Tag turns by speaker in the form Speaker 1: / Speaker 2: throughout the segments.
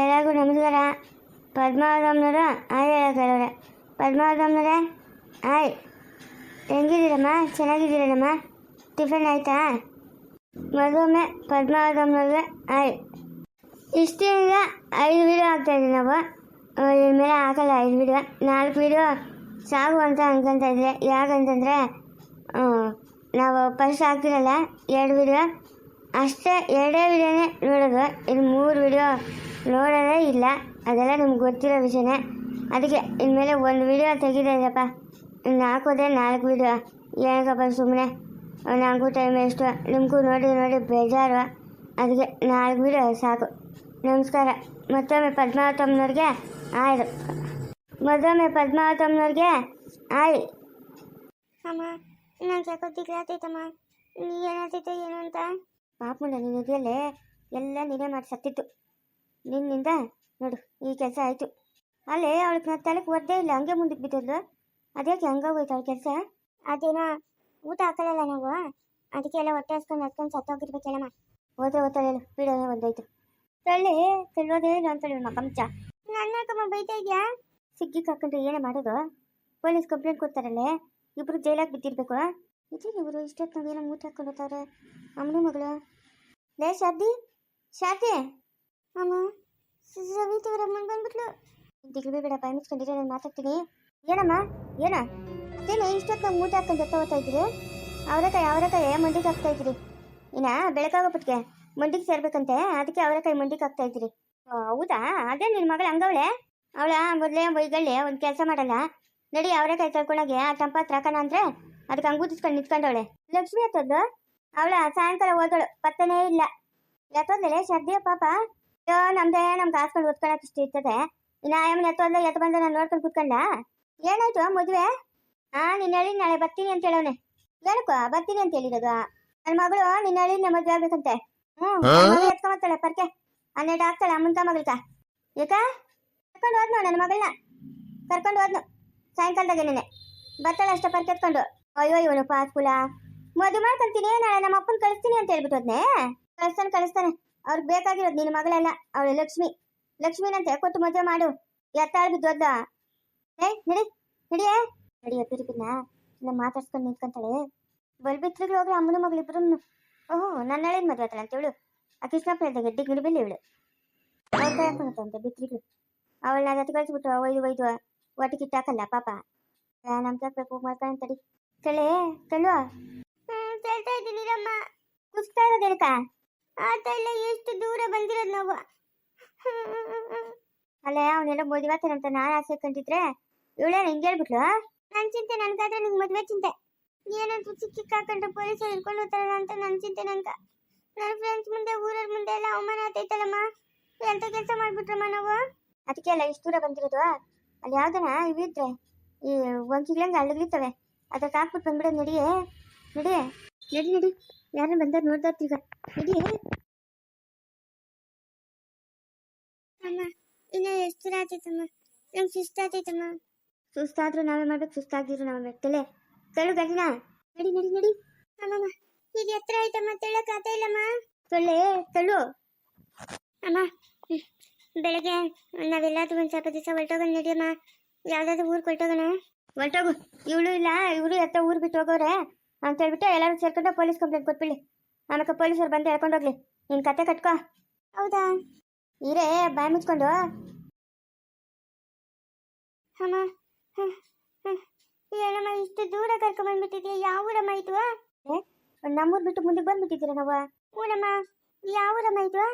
Speaker 1: ಎಲ್ಲರಿಗೂ ನಮಸ್ಕಾರ ಪದ್ಮಾವತಮ್ಮನವರು ಆಯ್ ಹೇಳೋರೆ ಪದ್ಮಾವತಮ್ಮನವರೇ ಆಯ್. ಹೆಂಗಿದ್ದೀರಮ್ಮ? ಚೆನ್ನಾಗಿದ್ದೀರಮ್ಮ ಟಿಫನ್ ಆಯ್ತಾ? ಮತ್ತೊಮ್ಮೆ ಪದ್ಮಾವತಮ್ಮನವ್ರಿಗೆ ಆಯ್. ಇಷ್ಟಿಂದ ಐದು ವಿಡಿಯೋ ಹಾಕ್ತಾಯಿದ್ವಿ ನಾವು. ಇನ್ಮೇಲೆ ಹಾಕಲ್ಲ, ಐದು ವೀಡಿಯೋ ನಾಲ್ಕು ವಿಡಿಯೋ ಸಾಕು ಅಂತ ಅನ್ಕೊಂತ ಇದ್ರೆ ಯಾಕಂತಂದರೆ ನಾವು ಫಸ್ಟ್ ಹಾಕ್ತಿರಲ್ಲ, ಎರಡು ವಿಡಿಯೋ ಅಷ್ಟೇ, ಎರಡೇ ವಿಡಿಯೋನೇ ನೋಡೋದು. ಇದು ಮೂರು ವಿಡಿಯೋ ನೋಡೋದೇ ಇಲ್ಲ. ಅದೆಲ್ಲ ನಿಮ್ಗೆ ಗೊತ್ತಿರೋ ವಿಷಯನೇ. ಅದಕ್ಕೆ ಇನ್ಮೇಲೆ ಒಂದು ವಿಡಿಯೋ ತೆಗಿದಪ್ಪ ಇನ್ನು ಹಾಕೋದೇ ನಾಲ್ಕು ವಿಡಿಯೋ ಏನಕ್ಕಪ್ಪ ಸುಮ್ಮನೆ ನನಗೂ ಟೈಮ್ ಎಷ್ಟು ನಿಮಗೂ ನೋಡಿ ನೋಡಿ ಬೇಜಾರು. ಅದಕ್ಕೆ ನಾಲ್ಕು ವಿಡಿಯೋ ಸಾಕು. ನಮಸ್ಕಾರ. ಮತ್ತೊಮ್ಮೆ ಪದ್ಮಾವತಮ್ಮನವ್ರಿಗೆ ಆಯ್ತು. ಮತ್ತೊಮ್ಮೆ ಪದ್ಮಾವತಮ್ಮನವ್ರಿಗೆ ಆಯ್ ಅಮ್ಮ ನಾನು ಯಾಕೋ ದಿಗ್ಲಾತೈತಮ್ಮ ನೀ ಏನಾಗ್ತೈತೆ ಏನು ಅಂತ? ಪಾಪುಂಡ ನಿನ್ನ ಇದೆಯಲ್ಲೇ? ಎಲ್ಲ ನೀನೇ ಮಾಡಿ ಸತ್ತಿತ್ತು ನಿನ್ನಿಂದ ನೋಡು, ಈ ಕೆಲಸ ಆಯಿತು. ಅಲ್ಲೇ ಅವಳಿಗೆ ನನ್ನ ತಲೆಗೆ ಒದ್ದೇ ಇಲ್ಲ, ಹಂಗೆ ಮುಂದಕ್ಕೆ ಅದಕ್ಕೆ ಅದ್ಯಾಕೆ ಹಂಗೋಗೋಯ್ತು ಅವಳ ಕೆಲಸ? ಅದೇನೋ ಊಟ ಹಾಕಲ್ಲ ನಾವು? ಅದಕ್ಕೆ ಎಲ್ಲ ಹೊಟ್ಟೆ ಹಸ್ಕೊಂಡು ಹಸ್ಕೊಂಡು ಸತ್ತೋಗಿರ್ಬೇಕಲ್ಲಮ್ಮ ಹೋದ್ರೆ ಓದ್ತಾಳೆ ಪೀಡನೆ ಒಂದಾಯ್ತು ತಳ್ಳಿ ತಳ್ಳೋದೇ ಇಲ್ಲ ಅಂತೇಳಿ ಮಕ್ಕಂಚ ನನ್ನ ಕಮ್ಮ ಬೈತಾ ಇದೆಯಾ? ಸಿಗ್ಗಿ ಹಾಕೊಂಡ್ರೆ ಏನೇ ಮಾಡೋದು? ಪೊಲೀಸ್ ಕಂಪ್ಲೇಂಟ್ ಕೊಡ್ತಾರಲ್ಲೇ, ಇಬ್ರು ಜೈಲಾಗಿ ಬಿದ್ದಿರ್ಬೇಕು. ಇದೇ ಇವರು ಇಷ್ಟೊತ್ತು ನಾವೇನೋ ಮೂಟ ಹಾಕೊಂಡು ಅಮ್ಮನ ಮಗಳು. ಲೇ ಶಾದಿ ಶಾದಿ ಅಮ್ಮ ಸವಿತವ್ರ ಅಮ್ಮನ ಬಂದ್ಬಿಟ್ಲು. ದಿಗ್ಲು ಬೇಡ ಬಾಯಿ ಮುಚ್ಕೊಂಡಿದ್ರೆ ನಾನು ಮಾತಾಡ್ತೀನಿ. ಏನಮ್ಮ, ಏನ? ಅದೇನೆ ಇಷ್ಟೊತ್ತು ನಾವು ಮೂಟ ಹಾಕೊಂಡು ಹೋಗ್ತಾ ಇದ್ದೀರಿ? ಅವರೆಕಾಯಿ ಅವರೆಕಾಯಿ, ಮಂಡಿಗೆ ಹಾಕ್ತಾ ಇದ್ದೀರಿ. ಇನ್ನ ಬೆಳಕಾಗೋಪಟ್ಟಿಗೆ ಮಂಡಿಗೆ ಸೇರ್ಬೇಕಂತೆ, ಅದಕ್ಕೆ ಅವರೆಕಾಯಿ ಮಂಡಿಗೆ ಹಾಕ್ತಾ ಇದ್ರಿ ಹೌದಾ? ಅದೇ ನಿನ್ನ ಮಗಳು ಹಂಗವಳೆ? ಅವಳ ಮೊದಲೇ ಬೈಗಳೆ ಒಂದು ಕೆಲಸ ಮಾಡಲ್ಲ? ನಡಿ, ಅವರೆಕಾಯಿ ತಳ್ಕೊಂಡಾಗೆ ಆ ಟಂಪ ಹಾಕೋಣ ಅಂದ್ರೆ, ಅದಕ್ಕೆ ಹಂಗೂದಿಸ್ಕೊಂಡು ನಿಂತ್ಕೊಂಡವಳೆ. ಲಕ್ಷ್ಮಿ ಹತ್ತದ್ದು ಅವಳ ಸಾಯಂಕಾಲ ಹೋದಳು ಪತ್ತನೇ ಇಲ್ಲ. ಯಾಕಂದ್ರೆ ಶರ್ದಿಯ ಪಾಪ ಅಯ್ಯೋ ನಮ್ದೇ ನಮ್ ಹಾಸ್ಕೊಂಡು ಓದ್ಕೊಳಕ್ ಇಷ್ಟ ಇರ್ತದೆ. ಇನ್ನ ಆಯಮ್ಮನ ಎತ್ತೋದ್ಲ ಎತ್ತ ಬಂದ ನಾನು ನೋಡ್ಕೊಂಡು ಕುತ್ಕೊಂಡ? ಏನಾಯ್ತು ಮದುವೆ? ಹಾ ನಿನ್ನ ಹೇಳಿ ನಾಳೆ ಬರ್ತೀನಿ ಅಂತ ಹೇಳವನೆ. ಏನಕ್ಕೋ ಬರ್ತೀನಿ ಅಂತ ಹೇಳಿರೋದು. ನನ್ನ ಮಗಳು ನಿನ್ನ ಹೇಳಿ ಮದುವೆ ಆಗ್ಬೇಕಂತೆ. ಹ್ಮ್ ಎತ್ಕೊಂಬತ್ತಾಳೆ ಪರ್ಕೆ. ಹನ್ನೆರಡು ಆಗ್ತಾಳೆ ಅಮ್ಮನ ಮಗಳ್ಕ ಏಕ? ಕರ್ಕೊಂಡು ಹೋದ್ನು ನನ್ನ ಮಗಳನ್ನ? ಕರ್ಕೊಂಡು ಹೋದ್ನು. ಸಾಯಂಕಾಲದಾಗ ನೆನೆ ಬರ್ತಾಳೆ ಅಷ್ಟೇ ಪರ್ಕೆತ್ಕೊಂಡು ಅಯ್ಯೋ ಇವನು ಪಾಸ್ಕುಲ. ಮದುವೆ ಮಾಡ್ಕೊಂತೀನಿ ನಾಳೆ ನಮ್ಮ ಅಪ್ಪನ ಕಳಿಸ್ತೀನಿ ಅಂತ ಹೇಳ್ಬಿಟ್ಟು ಹೋದ್ನೆ. ಕಳಿಸ್ತಾನೆ ಕಳಿಸ್ತಾನೆ. ಅವ್ರಿಗೆ ಬೇಕಾಗಿರೋದು ನಿನ್ನ ಮಗಳೆಲ್ಲ ಅವಳು ಲಕ್ಷ್ಮಿ. ಲಕ್ಷ್ಮಿನಂತೆ ಕೊಟ್ಟು ಮದುವೆ ಮಾಡು. ಎತ್ತಾಳು ಬಿದ್ದೋದ್ದ ಏ, ನಡಿ ನಡಿಯೇ ನಡಿಯೋ ತಿರುಗಿನ ಇಲ್ಲ ಮಾತಾಡ್ಸ್ಕೊಂಡು ನಿಂತ್ಕೊಂತಾಳೆ. ಬಲ್ಬಿತ್ರಿಗೆ ಹೋಗ್ರಿ ಅಮ್ಮನ ಮಗಳಿಬ್ರು ಓಹೋ ನನ್ನ ಹೇಳಿದ ಮದುವೆ ಆತಳ ಅಂತ ಹೇಳು ಆ ಕೃಷ್ಣಪ್ಪ ಹೇಳ್ದಾಗ ಗೆಡ್ಡಿ ಗಿಡಬಿಲ್ಲಿ ಇವಳು. ಅವ್ರ ಕೈ ಹಾಕೊಂಡಂತೆ ಬಿತ್ರಿಗಳು. ಅವಳನ್ನ ಜೊತೆ ಕಳಿಸ್ಬಿಟ್ಟು ಒಯ್ದು ಒಯ್ದು ಒಟ್ಟಿಗೆ ಕಿಟ್ಟಾಕಲ್ಲ ಪಾಪ. ನಮ್ ಕೇಳ್ಬೇಕು ಮಾಡ್ಕೊಂಡು ತಡಿ. ಕಳೆ ಕಲ್ವ ಕೇಳ್ತಾ ಇದ್ದೀನಿ ಕುಸ್ತಾ ಇರೋದೇನಕ ಆತ ಇಲ್ಲ, ಎಷ್ಟು ದೂರ ಬಂದಿರೋದು ನಾವು? ಅಲ್ಲೇ, ಅವನೆಲ್ಲ ಮದುವೆ ಅಂತ ನಾನು ಆಸೆ ಕಂಡಿದ್ರೆ ಇವಳೇನು ಹಿಂಗೆ ಹೇಳ್ಬಿಟ್ಲು? ನನ್ನ ಚಿಂತೆ, ನನ್ಗಾದ್ರೆ ನಿಂಗೆ ಮದುವೆ ಚಿಂತೆ. ಏನಾದ್ರು ಚಿಕ್ಕ ಹಾಕೊಂಡ್ರೆ ಪೊಲೀಸರು ಹಿಡ್ಕೊಂಡು ಹೋಗ್ತಾರಲ್ಲ ಅಂತ ನನ್ನ ಚಿಂತೆ ನನ್ಗ ನನ್ನ ಫ್ರೆಂಡ್ಸ್ ಮುಂದೆ, ಊರವ್ರ ಮುಂದೆ ಎಲ್ಲ ಅವಮಾನ ಆಗ್ತೈತಲ್ಲಮ್ಮ? ಎಂತ ಕೆಲಸ ಮಾಡ್ಬಿಟ್ರಮ್ಮ ನಾವು? ಅದಕ್ಕೆ ಅಲ್ಲ, ಇಷ್ಟು ದೂರ ಬಂದಿರೋದು? ಅಲ್ಲಿ ಯಾವ್ದನ ಇವಿದ್ರೆ ಈ ಒಂಚಿಗ್ಲಂಗೆ ಹಳ್ಳಗಳಿರ್ತವೆ ಅದಕ್ಕೆ ಹಾಕ್ಬಿಟ್ಟು ಬಂದ್ಬಿಡೋದು ನಡಿಯೇ? ನಡಿ ನಡಿ ನಡಿ. ಯಾರು ಬಂದಾರ ನೋಡ್ತಾ ನಡಿ ಅಮ್ಮ ಇನ್ನ ಎಷ್ಟು ರಾತೈತಮ್ಮ ನಂಗೆ ಸುಸ್ತಾತೈತಮ್ಮ ಸುಸ್ತಾದ್ರೂ ನಾವೇ ಮಾಡ್ಬೇಕು ಸುಸ್ತಾಗಿದ್ರು ನಾವೇ ತಲೆ ತಳು ಗಡಿನ ನಡಿ ನಡಿ ನಡಿ. ಅಮ್ಮಮ್ಮ ಈಗ ಎತ್ತರ ಆಯ್ತಮ್ಮ ತೆಳಕ್ ಆತ ಇಲ್ಲಮ್ಮ. ತೊಳ್ಳೆ ತಳು ಅಮ್ಮ. ಬೆಳಗ್ಗೆ ನಾವೆಲ್ಲಾದ್ರೂ ಒಂದು ಸ್ವಲ್ಪ ದಿವಸ ಹೊರಟೋಗೋಣ ನಡಿಯಮ್ಮ. ಯಾವ್ದಾದ್ರು ಊರಿಗೆ ಹೊರಟೋಗೋಣ. ಹೊರಟೋಗು. ಇವಳು ಇಲ್ಲ ಇವಳು ಎತ್ತ ಊರ್ ಬಿಟ್ಟು ಹೋಗೋರೆ ಅಂತ ಹೇಳ್ಬಿಟ್ಟು ಎಲ್ಲರೂ ಸೇರ್ಕೊಂಡು ಪೊಲೀಸ್ ಕಂಪ್ಲೇಂಟ್ ಕೊಟ್ಬಿಡಿ. ಆಮೇಲೆ ಪೊಲೀಸರು ಬಂದು ಹೇಳ್ಕೊಂಡೋಗ್ಲಿ ನಿನ್ ಕತೆ ಕಟ್ಕೋ. ಹೌದಾ? ಇರೇ ಬಾಯ್ ಮುಚ್ಕೊಂಡು. ಅಮ್ಮ. ಏನಮ್ಮ ಇಷ್ಟು ದೂರ ಕರ್ಕೊಂಡ್ ಬಂದ್ಬಿಟ್ಟಿದ್ಯಾ? ಯಾವ ಊರಮ್ಮ ಇದು? ನಮ್ಮೂರ್ ಬಿಟ್ಟು ಮುಂದೆ ಬಂದ್ಬಿಟ್ಟಿದ್ದೀರ ನಾವು? ಊರಮ್ಮ ಯಾವ ಊರಮ್ಮ ಇದು?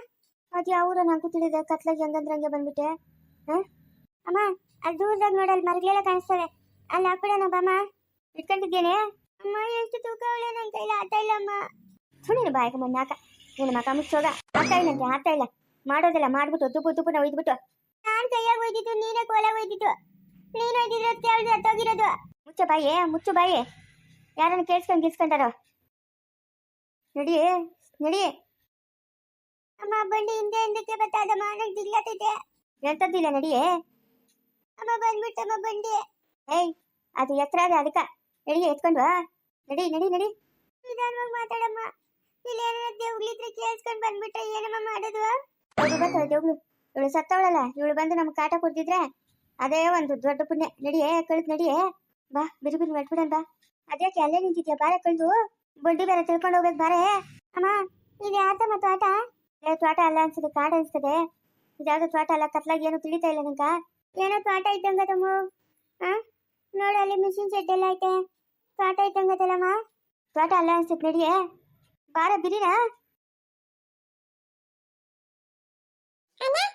Speaker 1: ಅದು ಯಾವ ಊರ ನಂಗೂ ತಿಳಿದೆ. ಕತ್ಲಾಗಿ ಹಂಗಂದ್ರೆ ಹಂಗೆ ಬಂದ್ಬಿಟ್ಟೆ. ಹ? ಅಮ್ಮ ಅಲ್ಲಿ ದೂರದಾಗ ನೋಡಲ್ಲಿ ಮರಗಳೆಲ್ಲ ಕಾಣಿಸ್ತವೆ. ಅಲ್ಲಿ ಹಾಕ್ಬಿಡೋಣ ಬಮ್ಮ. ಇಟ್ಕೊಂಡಿದ್ದೇನೆ. ಅಮ್ಮ ಎಷ್ಟು ತೂಕ ಅವಳೆ ನನ್ನ ಕೈಲಿ ಆತ ಇಲ್ಲ ಅಮ್ಮ ಸುಮ್ಮನೆ ಬಾಯಕ ಮಣ್ಣಾಕ ನಿನ್ನ ಮಕ ಮುಚ್ಚೋಗ. ಆತ ಇಲ್ಲಂತೆ ಆತ ಇಲ್ಲ. ಮಾಡೋದಿಲ್ಲ ಮಾಡ್ಬಿಟ್ಟು ತುಪ್ಪು ತುಪ್ಪು ಒಯ್ದ್ಬಿಟ್ಟು. ನಾನು ಕೈಯಾಗ ಒಯ್ದಿದ್ದು, ನೀನೇ ಕೋಲ ಒಯ್ದಿದ್ದು. ನೀನು ಒಯ್ದಿದ್ರೆ ಕೇಳಿದ್ರೆ ಹತ್ತೋಗಿರೋದು ಮುಚ್ಚ ಬಾಯಿ, ಮುಚ್ಚು ಬಾಯಿ. ಯಾರನ್ನ ಕೇಳಿಸ್ಕೊಂಡು ಗಿಸ್ಕೊಂಡಾರೋ? ನಡಿ ನಡಿ ಅಮ್ಮ ಬಂಡಿ ಹಿಂದೆ ಹಿಂದಕ್ಕೆ ಬತ್ತಾದಮ್ಮ ನಂಗೆ ದಿಗ್ಲತೈತೆ ಎಂಥದ್ದಿಲ್ಲ ನಡಿಯೇ? ಅಮ್ಮ ಬಂದ್ಬಿಟ್ಟಮ್ಮ ಬಂಡಿ ಏಯ್, ಅದು ಎತ್ತರ ಅದ ಅದಕ್ಕ ನಡಿ ಎತ್ಕೊಂಡು. ನಡಿ ನಡಿ ನಡಿ. ನಿಧಾನವಾಗಿ ಮಾತಾಡಮ್ಮ. ಇಲ್ಲಿ, ಏನಾರ ದೇವ್ಗಳಿದ್ರೆ ಕೇಳಿಸ್ಕೊಂಡು ಬಂದ್ಬಿಟ್ರೆ ಏನಮ್ಮ ಮಾಡೋದು? ದೇವ್ಗಳು ಇವಳು ಸತ್ತವಳಲ್ಲ, ಇವಳು ಬಂದು ನಮ್ಗೆ ಕಾಟ ಕೊಡ್ತಿದ್ರೆ ಅದೇ ಒಂದು ದೊಡ್ಡ ಪುಣ್ಯ. ನಡಿಯೇ, ಕಳ್ದು ನಡಿಯೇ. ಬಾ, ಬಿರು ಬಿರು ಮಾಡ್ಬಿಡನ್ ಬಾ. ಅದ್ಯಾಕೆ ಅಲ್ಲೇ ನಿಂತಿದ್ಯಾ? ಬಾರೆ ಕಳ್ದು. ಬಂಡಿ ಬೇರೆ ತಿಳ್ಕೊಂಡು ಹೋಗ್ಬೇಕು ಬಾರೆ. ಅಮ್ಮ, ಇದು ಯಾರ್ದ ಮತ್ತು ಆಟ ಏ ತೋಟ ಅಲ್ಲ ಅನ್ಸುತ್ತೆ, ಕಾಡ ಅನ್ಸ್ತದೆ ಇದ್ಯಾವ್ದು ತೋಟ ಅಲ್ಲ, ಕತ್ಲಾಗಿ ಏನು ತಿಳಿತಾ ಇಲ್ಲ ನಂಗ ಏನೋ ತೋಟ ಇದ್ದಂಗ ತಮ್ಮ. ಆ? ನೋಡು, ಅಲ್ಲಿ ಮಿಷಿನ್ ಶೆಡ್ ಎಲ್ಲ ಐತೆ. ತೋಟ ಇದ್ದಂಗದಲ್ಲಮ್ಮ. ತೋಟ ಅಲ್ಲ ಅನ್ಸುತ್ತೆ, ನಡಿಯೇ. ಬಾರ ಬಿರಿನಾ
Speaker 2: ಏ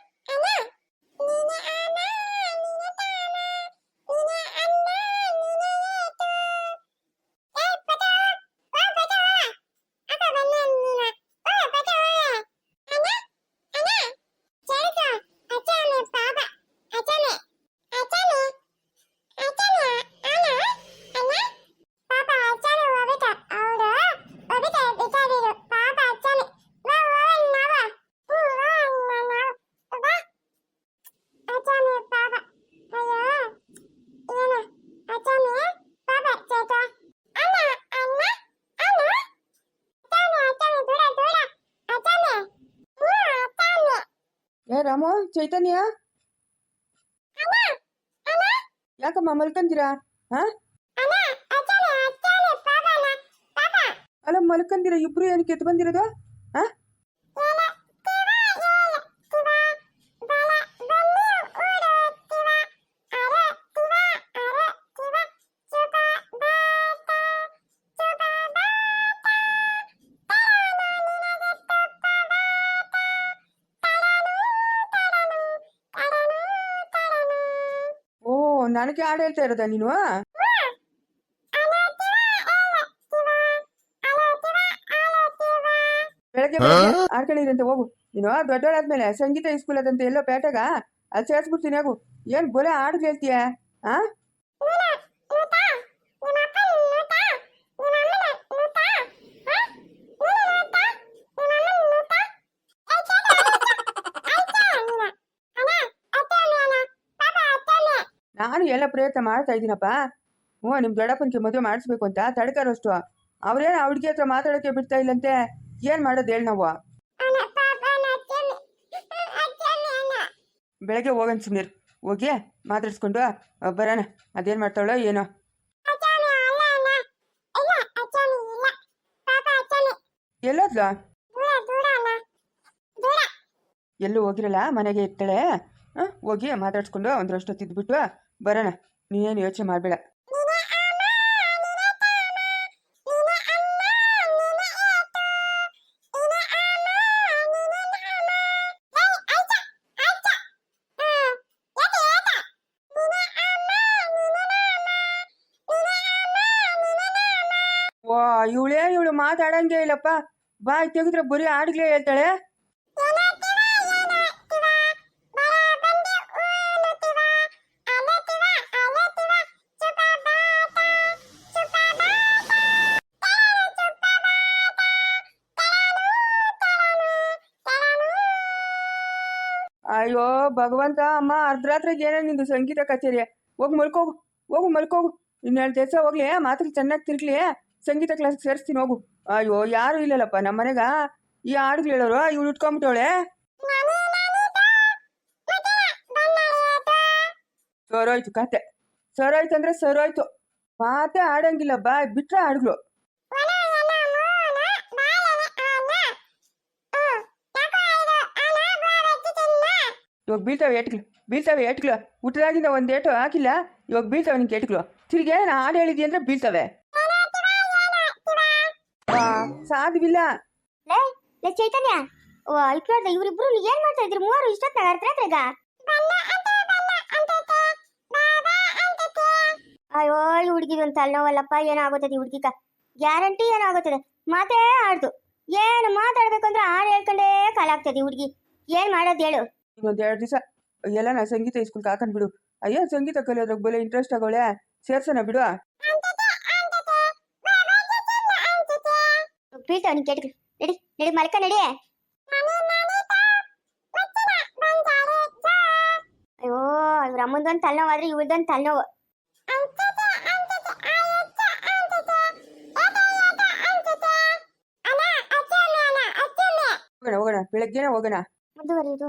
Speaker 2: ಚೈತನ್ಯ? ಯಾಕಮ್ಮ ಮಲ್ಕಂದಿರಾ? ಹಾ ಅಲ್ಲ ಮಲ್ಕಂದಿರ ಇಬ್ರು ಏನಕ್ಕೆ ಎದ್ದು ಬಂದಿರೋದು? ಹಾ ನನಗೆ ಹಾಡು ಹೇಳ್ತಾ ಇರೋದಾ ನೀನು? ಬೆಳಗ್ಗೆ ಆಡ್ಕೊಂಡಿರಂತೆ ಹೋಗು. ನೀನು ದೊಡ್ಡವಳಾದ್ಮೇಲೆ ಸಂಗೀತ ಸ್ಕೂಲ್ ಅದಂತೆ ಎಲ್ಲೋ ಪೇಟೆಗ? ಅಲ್ಲಿ ಸೇರ್ಸ್ಬಿಡ್ತೀನಿ ಹೋಗು. ಏನ್ ಬೊಲೆ ಹಾಡು ಹೇಳ್ತೀಯ ಆ ನಾನು ಎಲ್ಲ ಪ್ರಯತ್ನ ಮಾಡ್ತಾ ಇದ್ದೀನಪ್ಪ. ಹ್ಞೂ ನಿಮ್ಮ ದೊಡ್ಡಪ್ಪನಿಗೆ ಮದುವೆ ಮಾಡಿಸ್ಬೇಕು ಅಂತ ತಡ್ಕಾರಷ್ಟು. ಅವ್ರೇನು ಆ ಹುಡುಗಿ ಹತ್ರ ಮಾತಾಡೋಕೆ ಬಿಡ್ತಾ ಇಲ್ಲಂತೆ? ಏನು ಮಾಡೋದು ಹೇಳಿ ನಾವು? ಬೆಳಗ್ಗೆ ಹೋಗನ್ ಸುಮ್ಮನೆ ಹೋಗಿ ಮಾತಾಡಿಸ್ಕೊಂಡು ಬರೋಣ. ಅದೇನು ಮಾಡ್ತಾಳೋ ಏನೋ. ಎಲ್ಲೋದ್ಲ? ಎಲ್ಲೂ ಹೋಗಿರಲ್ಲ? ಮನೆಗೆ ಇರ್ತಾಳೆ? ಹೋಗಿ ಮಾತಾಡ್ಸ್ಕೊಂಡು ಒಂದ್ರಷ್ಟು ತಿದ್ಬಿಟ್ಟು ಬರೋಣ. ನೀನೇನು ಯೋಚನೆ ಮಾಡಬೇಡ. ವಾ ಇವಳೇ ಇವಳು ಮಾತಾಡಂಗೆ ಇಲ್ಲಪ್ಪ. ಬಾಯ್ ತೆಗೆದ್ರೆ ಬರೀ ಹಾಡುಗಳೇ ಹೇಳ್ತಾಳೆ. ಅಯ್ಯೋ, ಭಗವಂತ, ಅಮ್ಮ, ಅರ್ಧರಾತ್ರಿಗೆ ಏನೇ ನಿಂದು ಸಂಗೀತ ಕಚೇರಿ? ಹೋಗಿ ಮಲ್ಕೋಗು, ಹೋಗು, ಮಲ್ಕೋಗು. ಇನ್ನೆರಡು ದಿವಸ ಹೋಗ್ಲಿ ಮಾತ್ರ ಚೆನ್ನಾಗಿ ತಿರ್ಗ್ಲಿ, ಸಂಗೀತ ಕ್ಲಾಸ್ಗೆ ಸೇರಿಸ್ತೀನಿ, ಹೋಗು. ಅಯ್ಯೋ, ಯಾರು ಇಲ್ಲಲ್ಲಪ್ಪ ನಮ್ಮ ಮನೆಗ ಈ ಹಾಡುಗಳು ಹೇಳೋರು ಇವ್ಳು ಇಟ್ಕೊಂಬಿಟ್ಟವಳೆ. ಸರೋಯ್ತು ಕತೆ. ಸರೋಯ್ತು ಅಂದ್ರೆ ಸರೋಯ್ತು ಮಾತೇ ಆಡಂಗಿಲ್ಲ ಬಾ ಬಿಟ್ರೆ ಹಾಡುಗಳು. ಇವಾಗ ಬೀಳ್ತಾವೆ ಏಟ್ಗಳು ಬೀಳ್ತಾವೆ ಏಟ್ಗಳು. ಹುಟ್ಟದಾಗಿಂದ ಒಂದು ಏಟು ಹಾಕಿಲ್ಲ ಇವಾಗ ಬೀಳ್ತಾವೆ ನಿಂಗೆ ಏಟ್ಗಳು. ತಿರ್ಗಿ ನಾನು ಹಾಡು ಹೇಳಿದ್ವಿ ಅಂದ್ರೆ ಬೀಳ್ತಾವೆ. ಆ, ಸಾಧ್ಯವಿಲ್ಲ.
Speaker 1: ಲೇ ಲೇ ಚೈತನ್ಯ ಓ ನೋಡ್ದೆ ಇವ್ರಿಬ್ರು ಏನ್ ಮಾಡ್ತಾ ಇದ್ರು ಮೂವರು ಇಷ್ಟೊತ್ತಾಗ ಅರ್ಧರಾತ್ರಿಗ ಅಯ್ಯೋ ಈ ಹುಡುಗಿ ಒಂದು ತಲೆನೋವಲ್ಲಪ್ಪ ಏನಾಗುತ್ತದೆ ಹುಡುಗಿಗ? ಗ್ಯಾರಂಟಿ ಏನಾಗುತ್ತದೆ? ಮಾತೇ ಆಡ್ದು. ಏನು ಮಾತಾಡ್ಬೇಕು ಅಂದ್ರೆ ಹಾಡು ಹೇಳ್ಕೊಂಡೇ ಕಾಲಾಗ್ತದೆ ಹುಡುಗಿ. ಏನ್ ಮಾಡೋದು ಹೇಳು.
Speaker 2: ಇನ್ನೊಂದು ಎರಡು ದಿವಸ ಎಲ್ಲ ನಾ ಸಂಗೀತ ಸ್ಕೂಲ್ಗೆ ಹಾಕೊಂಡು ಬಿಡು. ಅಯ್ಯೋ ಸಂಗೀತ ಕಲಿಯೋದ್ರಾಗ ಬಲೆ ಇಂಟ್ರೆಸ್ಟ್ ಆಗೋಳೆ. ಸೇರ್ಸೋಣ ಬಿಡು.
Speaker 1: ಬೀಳ್ತಾವ ನೀನ್ ಕೇಟ್ಗಳು ನಡಿ ನಡಿ ಮಲ್ಕ ನಡಿ. ಅಯ್ಯೋ ಇವ್ರ ಅಮ್ಮಂದೊಂದು ತಲೆನೋವಾದ್ರೆ ಇವ್ರದೊಂದು ತಲೆನೋವು.
Speaker 2: ಹೋಗೋಣ ಹೋಗೋಣ ಬೆಳಗ್ಗೆನೇ ಹೋಗೋಣ.
Speaker 1: ಮುಂದುವರಿಯುವುದು